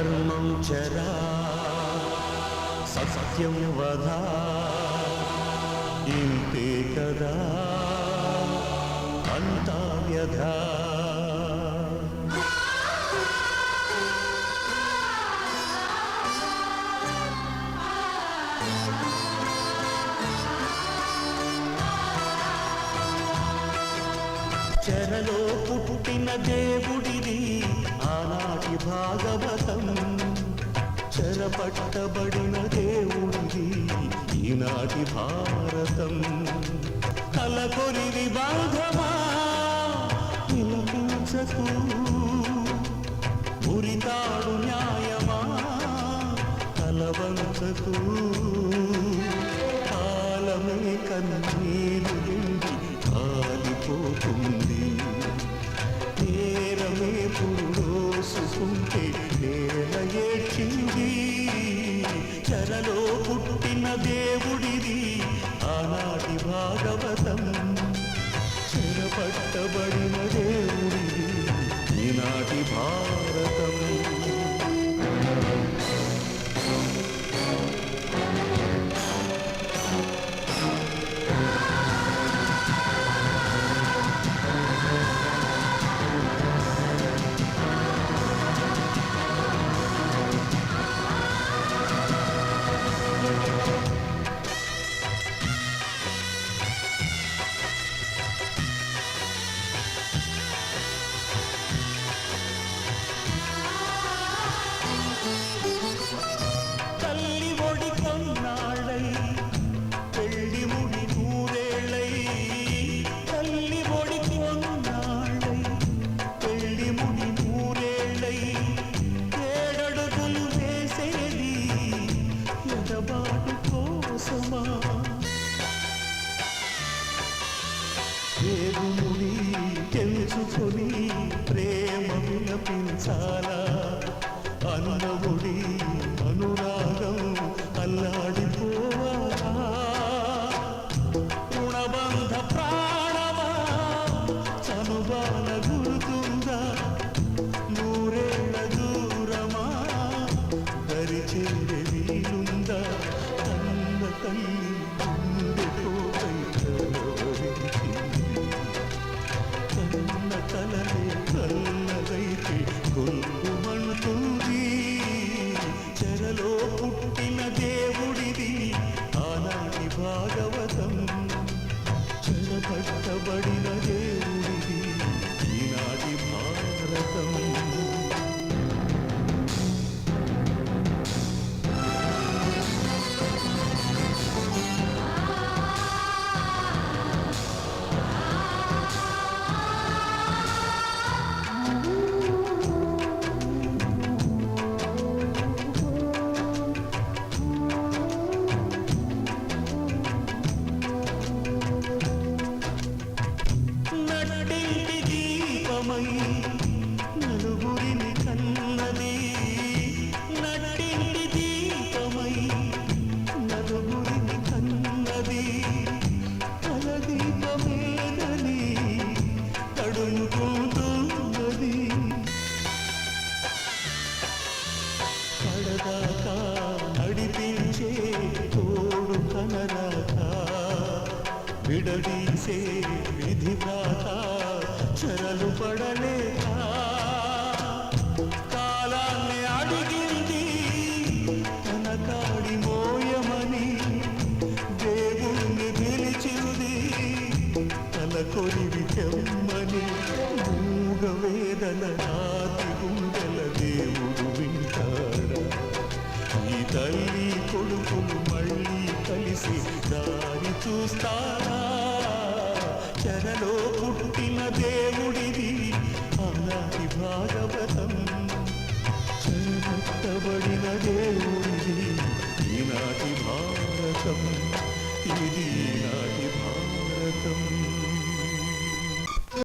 ధర్మం చరా సత్యం వధా ఇంతే కదా అంతా వ్యధా. చెరలో పుట్టిన దేవుడిది ఆనాటి భాగవతం చెరపట్టబడిన దేవుడి ఈనాటి భారతం. కలకొరివి బాధమా విలపించకు ఉరితాడు న్యాయమా కలవంచకు. దేవుడిది ఆనాటి భాగవతం. చెరపట్టబడిన దేవుడిది ఈనాటి భాగవతం ఎడబాటు కోసమా? దేవుని తెలుసుకొని ప్రేమ విలపించాలా అనుభవుడి చెరలో పుట్టిన విడదీసే విధి వ్రాత చెరలు పడలేక కాలాన్ని అడిగింది తన కాడి మోయమని దేవుణ్ణి పిలిచింది తల కొలివి తెమ్మని మూగ వేదన నాటి గుండెల దేవుడు వింటాడా? ఈ తల్లి కొడుకులు మళ్ళీ కలిసి దారి చూస్తారా? చెరలో పుట్టిన దేవుడిది ఆనాటి భాగవతం. చెరబడిన దేవుడు